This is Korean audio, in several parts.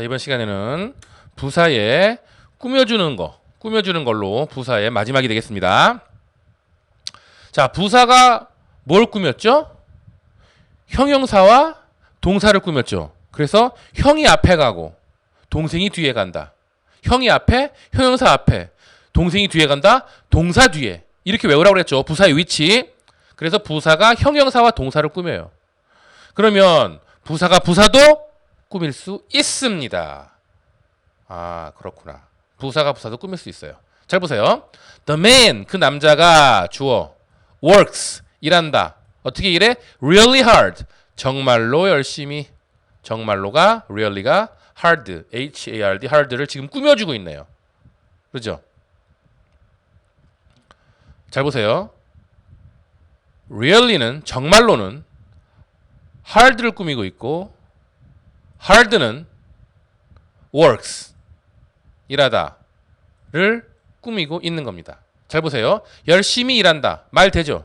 자, 이번 시간에는 부사에 꾸며주는 거, 꾸며주는 걸로 부사의 마지막이 되겠습니다. 자, 부사가 뭘 꾸몄죠? 형용사와 동사를 꾸몄죠. 그래서 형이 앞에 가고 동생이 뒤에 간다. 형이 앞에, 형용사 앞에, 동생이 뒤에 간다. 동사 뒤에. 이렇게 외우라고 그랬죠. 부사의 위치. 그래서 부사가 형용사와 동사를 꾸며요. 그러면 부사가 부사도 꾸밀 수 있습니다. 아, 그렇구나. 부사가 부사도 꾸밀 수 있어요. 잘 보세요. The man, 그 남자가 주어, works, 일한다. 어떻게 일해? Really hard. 정말로 열심히. 정말로가, really가 hard, H-A-R-D, hard를 지금 꾸며주고 있네요. 그죠? 잘 보세요. really는, 정말로는 hard를 꾸미고 있고, hard는 works, 일하다를 꾸미고 있는 겁니다. 잘 보세요. 열심히 일한다. 말 되죠?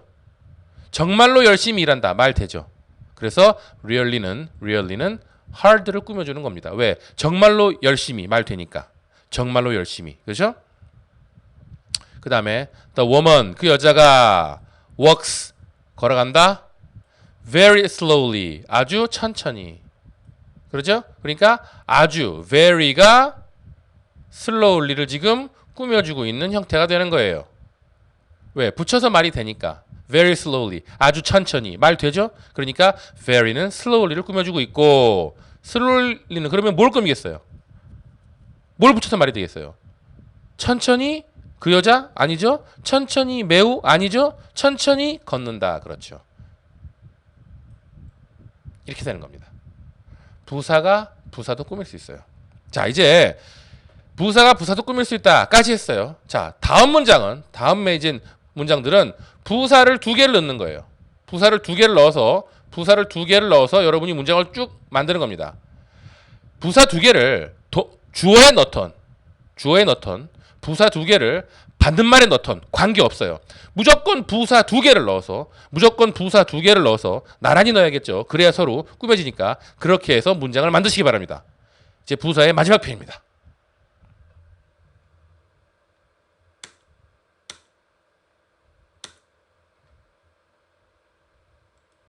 정말로 열심히 일한다. 말 되죠? 그래서 really는 really는 hard를 꾸며주는 겁니다. 왜? 정말로 열심히 말 되니까. 정말로 열심히. 그죠? 그 다음에 the woman 그 여자가 walks 걸어간다. very slowly 아주 천천히. 그렇죠? 그러니까 아주 very가 slowly를 지금 꾸며주고 있는 형태가 되는 거예요. 왜? 붙여서 말이 되니까. very slowly. 아주 천천히. 말 되죠? 그러니까 very는 slowly를 꾸며주고 있고 slowly는 그러면 뭘 꾸미겠어요? 뭘 붙여서 말이 되겠어요? 천천히 그 여자 아니죠? 천천히 매우 아니죠? 천천히 걷는다. 그렇죠. 이렇게 되는 겁니다. 부사가 부사도 꾸밀 수 있어요. 자, 이제 부사가 부사도 꾸밀 수 있다까지 했어요. 자, 다음 문장은 다음 매진 문장들은 부사를 두 개를 넣는 거예요. 부사를 두 개를 넣어서 부사를 두 개를 넣어서 여러분이 문장을 쭉 만드는 겁니다. 부사 두 개를 도, 주어에 넣던 주어에 넣던 부사 두 개를 받는 말에 넣던 관계 없어요. 무조건 부사 두 개를 넣어서 무조건 부사 두 개를 넣어서 나란히 넣어야겠죠. 그래야 서로 꾸며지니까 그렇게 해서 문장을 만드시기 바랍니다. 이제 부사의 마지막 편입니다.